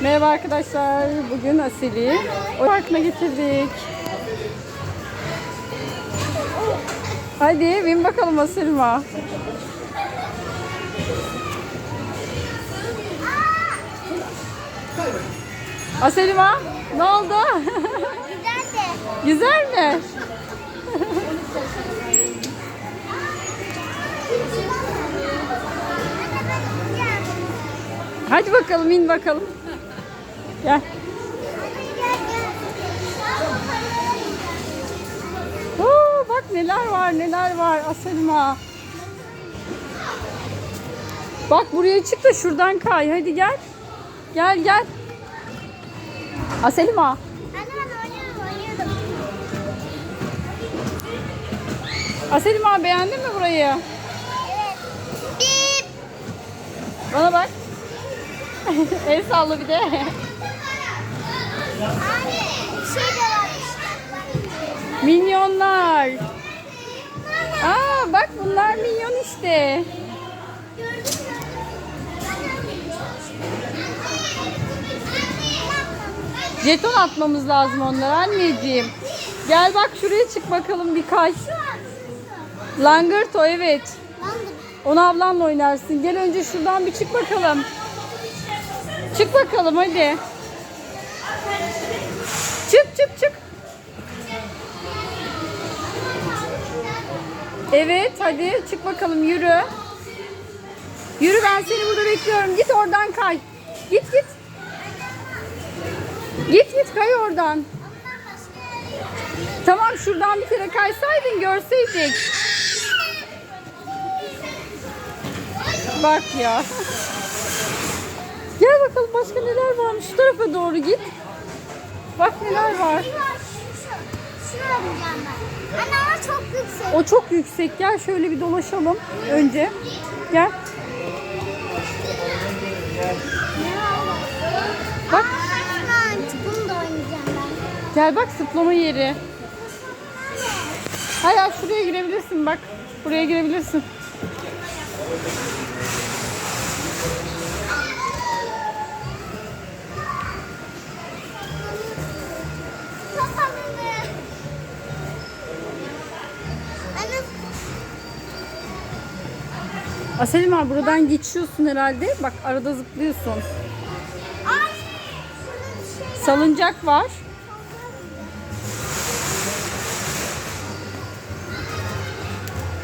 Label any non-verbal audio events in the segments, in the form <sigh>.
Merhaba arkadaşlar. Bugün Asil'i o parkına getirdik. Hadi bin bakalım Asil'ma. Aselima ne oldu? Güzel de. Güzel mi? Hadi bakalım in bakalım. Gel. Oo, bak neler var neler var Aselma. Bak buraya çık da şuradan kay. Hadi gel. Gel gel. Aselma. Aselma beğendin mi burayı? Evet. Bip. Bana bak. <laughs> El salla bir de. Şey de. Minyonlar. Aa bak bunlar minyon işte. Jeton atmamız lazım onlara anneciğim. Gel bak şuraya çık bakalım birkaç. Langırto evet. Onu ablanla oynarsın. Gel önce şuradan bir çık bakalım. Çık bakalım hadi. Çık çık çık. Evet hadi çık bakalım yürü. Yürü ben seni burada bekliyorum. Git oradan kay. Git git. Git git kay oradan. Tamam şuradan bir kere kaysaydın görseydik. Bak ya. Gel bakalım başka neler varmış. Şu tarafa doğru git. Bak neler var. Anne ama çok yüksek. O çok yüksek. Gel şöyle bir dolaşalım önce. Gel. Bak. Gel bak zıplama yeri. Hayır şuraya girebilirsin bak. Buraya girebilirsin. Aselim buradan geçiyorsun herhalde. Bak arada zıplıyorsun. Ay. Salıncak var.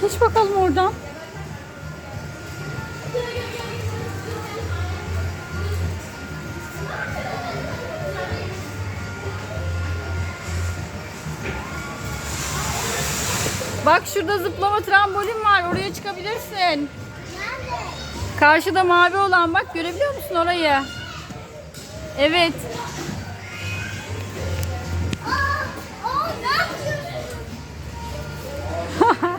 Geç bakalım oradan. Bak şurada zıplama trambolin var. Oraya çıkabilirsin. Karşıda mavi olan bak görebiliyor musun orayı? Evet. Aa, <laughs> aa.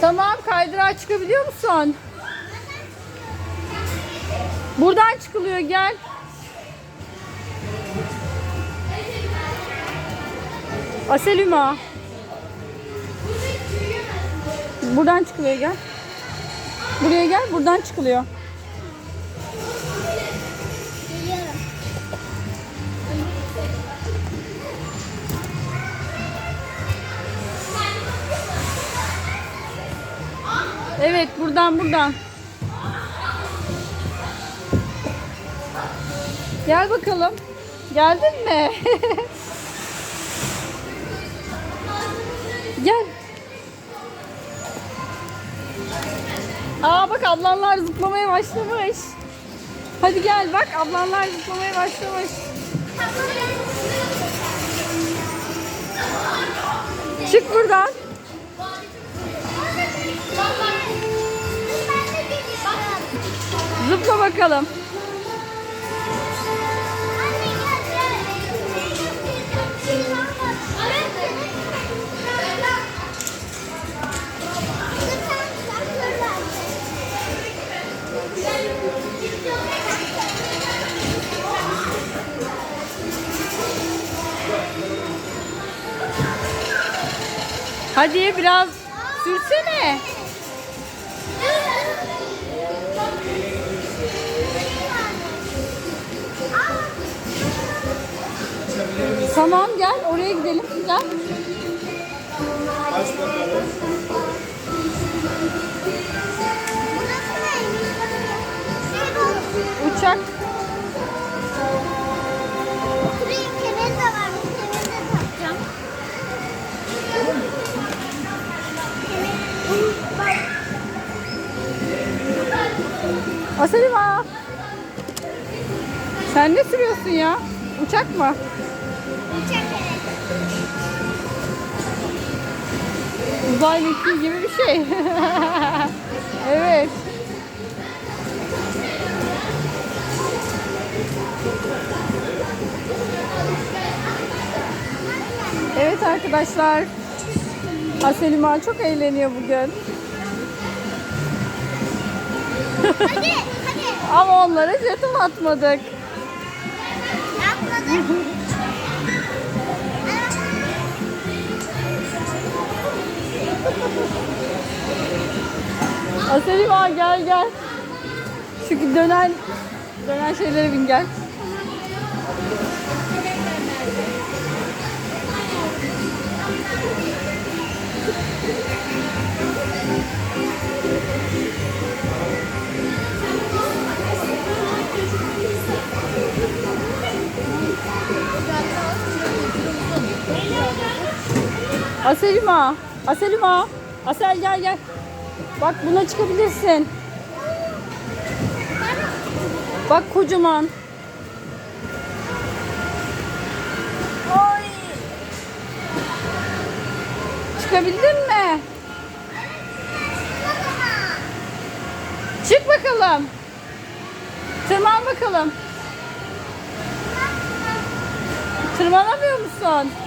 Tamam kaydırağa çıkabiliyor musun? Buradan çıkılıyor gel. Aselüma. Buradan çıkılıyor gel. Buraya gel buradan çıkılıyor. Evet buradan buradan. Gel bakalım. Geldin mi? <laughs> Gel. Aa bak ablanlar zıplamaya başlamış. Hadi gel bak ablanlar zıplamaya başlamış. Çık buradan. Zıpla bakalım. Hadi biraz sürsene. Tamam gel oraya gidelim. Gel. Uçak. Aselima. Sen ne sürüyorsun ya? Uçak mı? Uçak evet. Uzay mekiği gibi bir şey. <laughs> evet. Evet arkadaşlar. Aselima çok eğleniyor bugün. Hadi hadi. Ama onlara jeton atmadık. Yapmadık. Aselima gel gel. Şu dönen dönen şeylere bin gel. Aselima, Aselima, Asel gel gel. Bak buna çıkabilirsin. Bak kocaman. Ay. Çıkabildin mi? Çık bakalım. Tırman bakalım. Tırmanamıyor musun?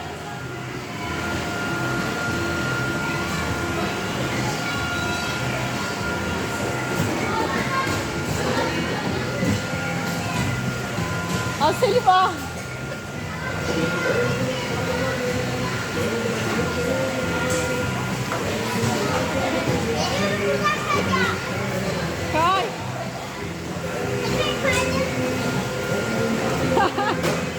Kay. <laughs>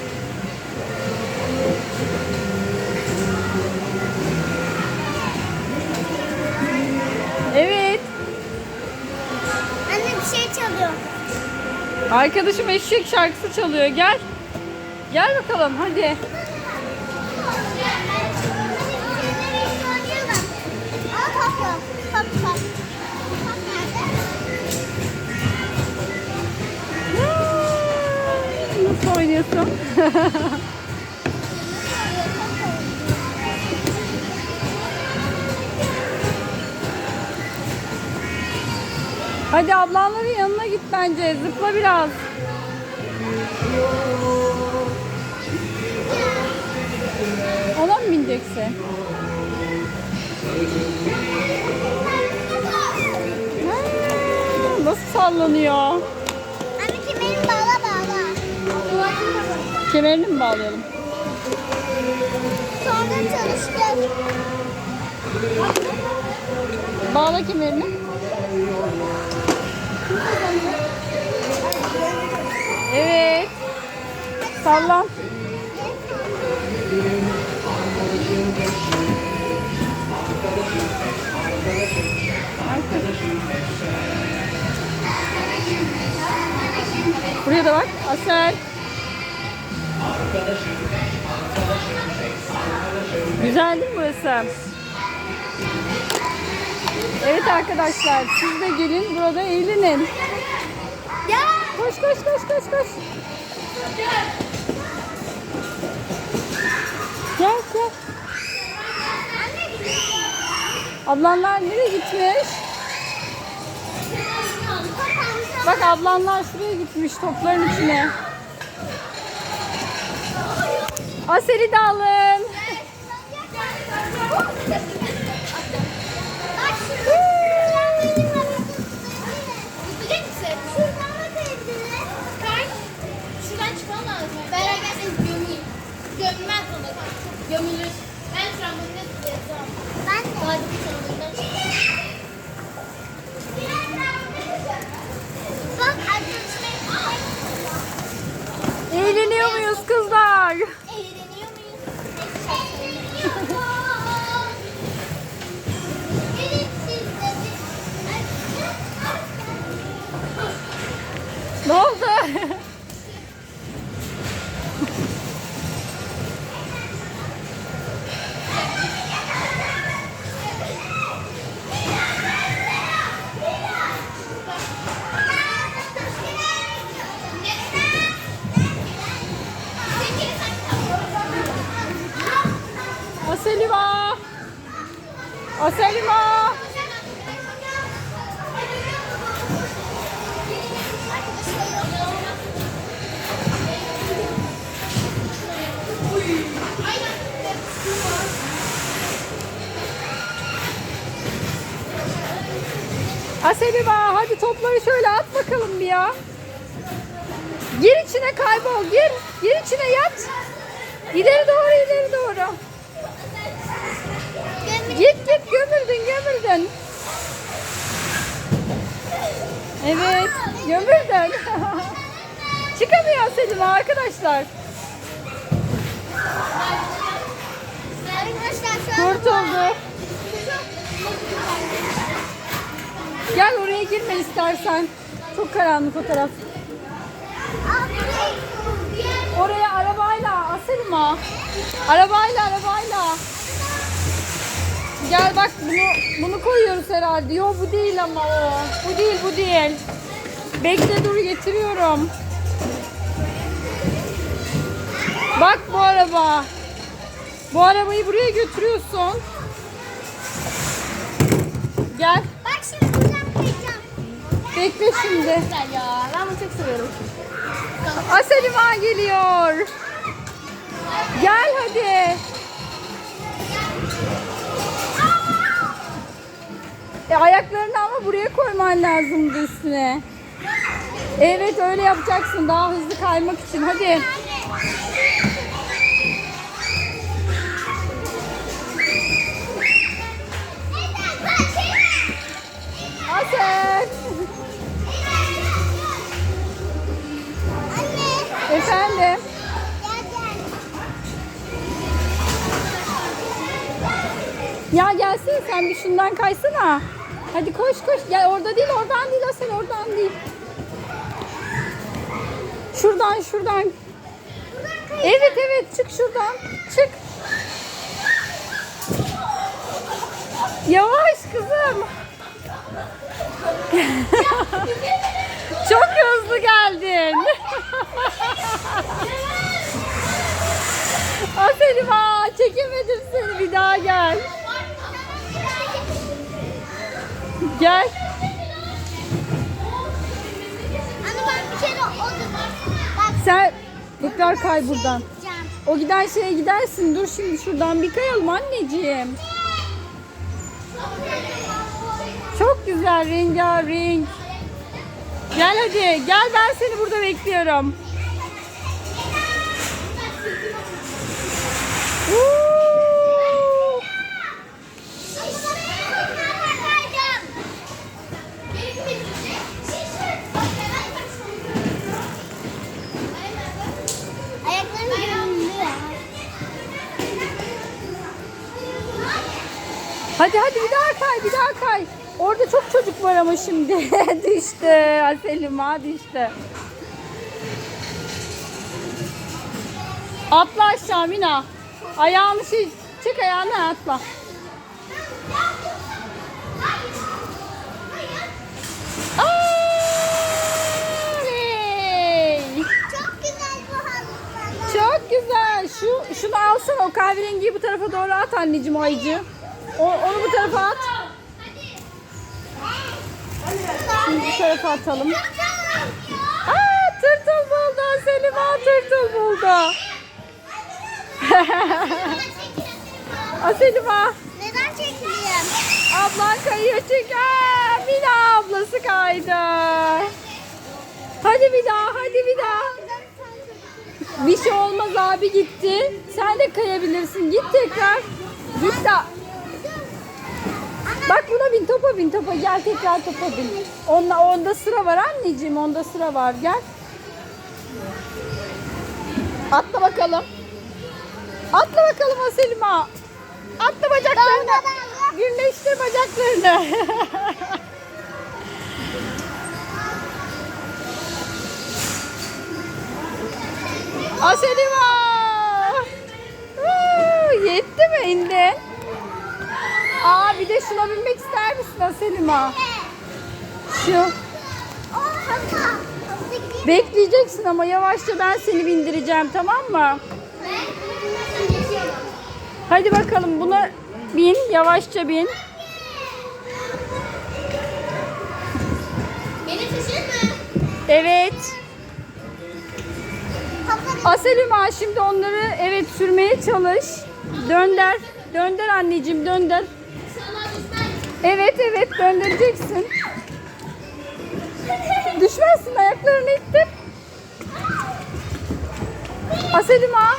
Evet. Anne bir şey çalıyor. Arkadaşım eşek şarkısı çalıyor. Gel. Gel bakalım hadi. Nasıl oynuyorsun? <laughs> Hadi ablanların yanına git bence. Zıpla biraz. Ha, Nasıl sallanıyor? Anne kemerini bağla bağla. Kemerini mi bağlayalım? Sonra çalıştır. Bağla kemerini. Evet. Sallan. Buraya da bak. Asel. Güzel değil mi burası? Evet arkadaşlar siz de gelin burada eğlenin. Koş koş koş koş koş. Gel gel. Ablanlar nereye gitmiş? Bak ablanlar şuraya gitmiş topların içine. Aseli de alın. Bak şurada. Gidecek misin? Şuradan bakabiliriz. Aselima hadi topları şöyle at bakalım bir ya. Gir içine kaybol gir. Gir içine yat. İleri doğru ileri doğru. Git git gömüldün gömüldün. Evet gömüldün. <laughs> Çıkamıyor Selima arkadaşlar. Arkadaşlar şu Kurtuldu. Gel oraya girme istersen. Çok karanlık o taraf. Oraya arabayla Aselma. Arabayla arabayla. Gel bak bunu bunu koyuyoruz herhalde. Yok bu değil ama o. Bu değil bu değil. Bekle dur getiriyorum. Bak bu araba. Bu arabayı buraya götürüyorsun. Gel. Bak şimdi buradan kayacağım. Bekle şimdi. Güzel ya. Ben bunu çok seviyorum. Aselima geliyor. Gel hadi. E, ayaklarını ama buraya koyman lazımdı üstüne. Evet öyle yapacaksın daha hızlı kaymak için. Hadi. Ya gelsene sen bir şundan kaysana. Hadi koş koş. Gel orada değil oradan değil Asel oradan değil. Şuradan şuradan. Evet evet çık şuradan. Çık. Yavaş kızım. <laughs> Çok hızlı geldin. <laughs> Gel. Anne ben bir kere o Bak. Sen tekrar kay buradan. gideceğim. O giden şeye gidersin. Dur şimdi şuradan bir kayalım anneciğim. Çok güzel rengarenk. Gel hadi gel ben seni burada bekliyorum. Woo! Hadi hadi bir daha kay bir daha kay. Orada çok çocuk var ama şimdi. <laughs> düştü. Aselima düştü. Atla aşağı Mina. Ayağını şey çek ayağını atla. Oley! Çok güzel bu halılar. Çok güzel. Şu şunu alsana o kahverengiyi bu tarafa doğru at anneciğim ayıcı. O, onu bu tarafa at. Şimdi bu tarafa atalım. Aa tırtıl buldu Selim aa tırtıl buldu. Aa. Neden çekileyim? Ablan kayıyor çünkü. Aa, Mina ablası kaydı. Hadi bir daha hadi bir daha. Bir şey olmaz abi gitti. Sen de kayabilirsin. Git tekrar. Gitti. Bak buna bin topa bin topa gel tekrar topa bin. Onda, onda sıra var anneciğim onda sıra var gel. Atla bakalım. Atla bakalım Aselma. Atla bacaklarını. Birleştir bacaklarını. <laughs> Aselma. De şuna binmek ister misin Aselma? Şu. Bekleyeceksin ama yavaşça ben seni bindireceğim tamam mı? Hadi bakalım buna bin yavaşça bin. Evet. Aselima şimdi onları evet sürmeye çalış. Dönder. Dönder anneciğim dönder. Evet evet döndüreceksin. Düşmezsin ayaklarını ittir. Aselima.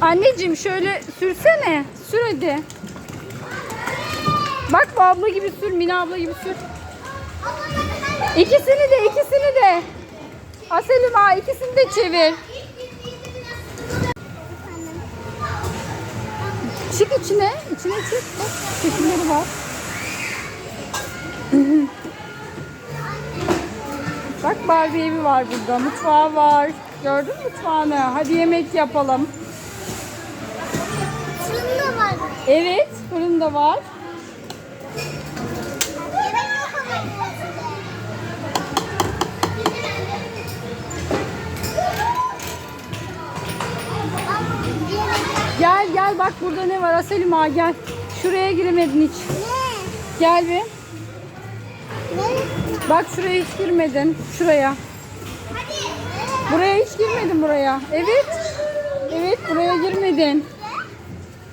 Anneciğim şöyle sürsene. Sür hadi. Bak bu abla gibi sür, Mina abla gibi sür. İkisini de, ikisini de. Aselima ikisini de çevir. Çık içine, içine çık. Bak şekilleri var. Bak Barbie evi var burada. Mutfağı var. Gördün mü mutfağını? Hadi yemek yapalım. Şunda var. Evet, fırın da var. Gel gel bak burada ne var Aselima gel. Şuraya giremedin hiç. Ne? Gel bir. Ne? Bak şuraya hiç girmedin. Şuraya. Hadi. Buraya hiç girmedin buraya. Evet. Evet buraya girmedin.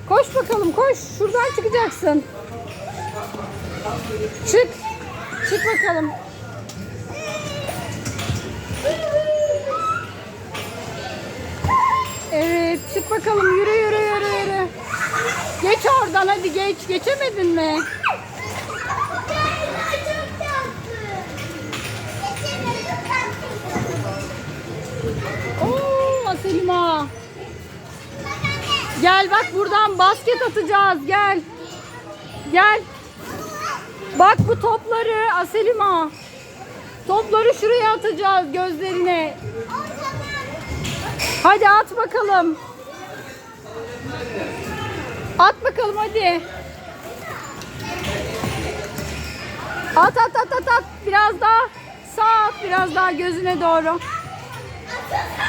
Koş bakalım koş. Şuradan çıkacaksın. Çık. Çık bakalım. Evet çık bakalım yürü yürü. Geç oradan hadi geç. Geçemedin mi? Oo Aselima. Gel bak buradan basket atacağız gel. Gel. Bak bu topları Aselima. Topları şuraya atacağız gözlerine. Hadi at bakalım. At bakalım hadi. At at at at at. Biraz daha sağ at biraz daha gözüne doğru.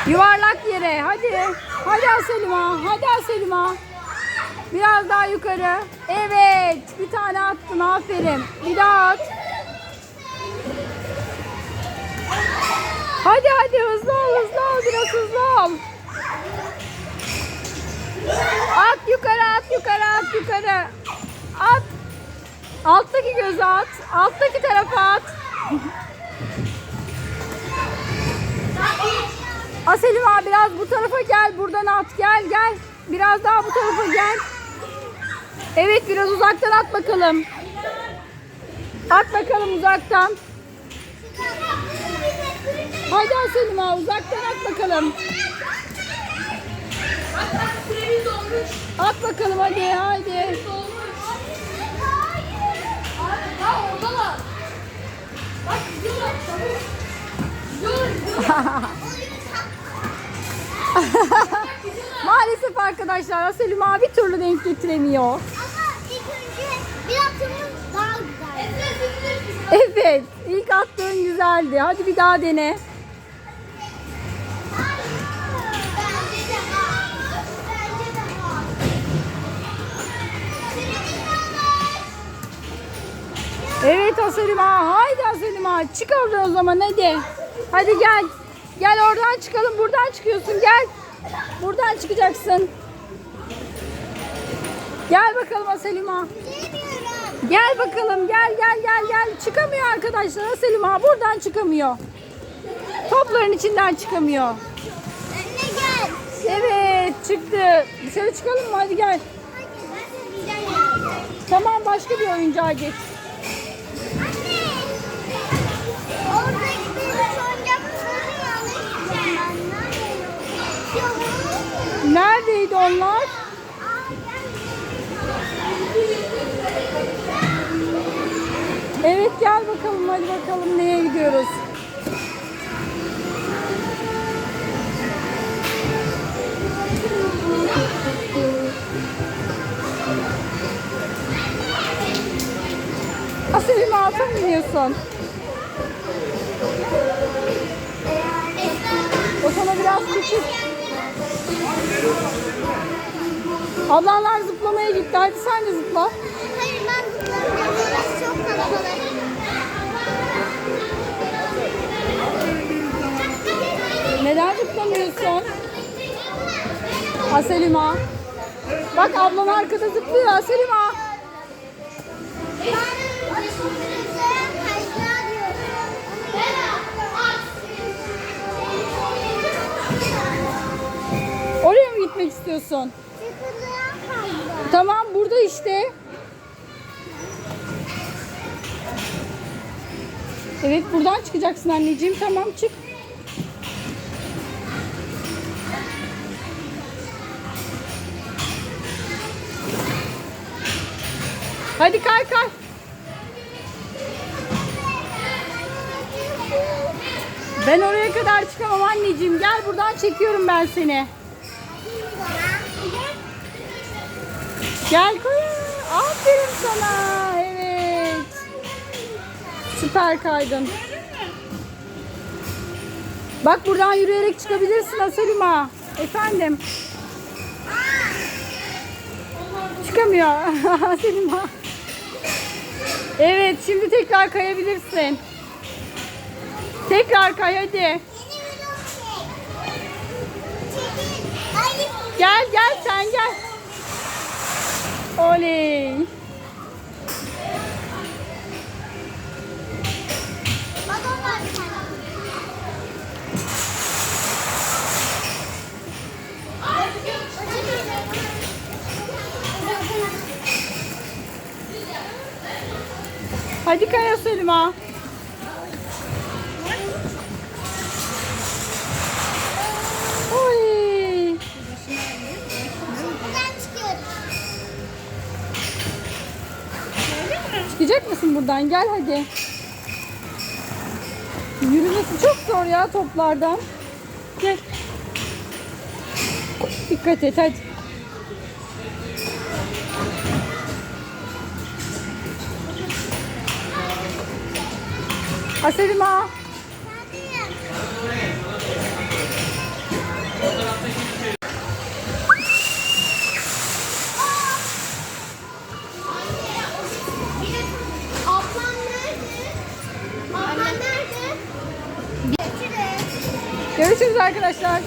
Yuvarlak yere. Hadi. Hadi Aselima. Hadi Aselima. Biraz daha yukarı. Evet. Bir tane attın. Aferin. Bir daha at. Hadi hadi hızlı ol hızlı ol. Biraz hızlı ol. At yukarı at yukarı at yukarı. At. Alttaki gözü at. Alttaki tarafa at. Aselim abi biraz bu tarafa gel. Buradan at. Gel gel. Biraz daha bu tarafa gel. Evet biraz uzaktan at bakalım. At bakalım uzaktan. Haydi Aselim abi uzaktan at bakalım. At bakalım hadi haydi. Maalesef arkadaşlar Aselim abi türlü denk getiremiyor. Evet ilk attığın güzeldi. Hadi bir daha dene. Evet Aselim ağa. Haydi Aselim ağa. Çık oradan o zaman hadi. Hadi gel. Gel oradan çıkalım. Buradan çıkıyorsun. Gel. Buradan çıkacaksın. Gel bakalım Aselim ağa. Gel bakalım. Gel gel gel gel. Çıkamıyor arkadaşlar. Aselim ağa buradan çıkamıyor. Topların içinden çıkamıyor. Anne gel. Evet çıktı. Dışarı çıkalım mı? Hadi gel. Tamam başka bir oyuncağa geç. Neredeydi onlar? Evet gel bakalım hadi bakalım neye gidiyoruz. Aselime alta mı iniyorsun? O sana biraz küçük. Ablanlar zıplamaya gitti. Hadi sen de zıpla. Hayır ben zıplamayacağım. Orası çok kalabalık. Neden zıplamıyorsun? Aselima. Bak ablan arkada zıplıyor Aselima. Oraya mı gitmek istiyorsun? Tamam burada işte. Evet buradan çıkacaksın anneciğim. Tamam çık. Hadi kay kay. Ben oraya kadar çıkamam anneciğim. Gel buradan çekiyorum ben seni. Gel koy. Aferin sana. Evet. Süper kaydın. Bak buradan yürüyerek çıkabilirsin Aselima. Efendim. Çıkamıyor <laughs> Aselima. Evet şimdi tekrar kayabilirsin. Tekrar kay hadi. Gel gel sen gel. Oley. Hadi kaya Selma. Çıkacak mısın buradan? Gel hadi. Yürümesi çok zor ya toplardan. Gel. Dikkat et hadi. Aselima. Arkadaşlar.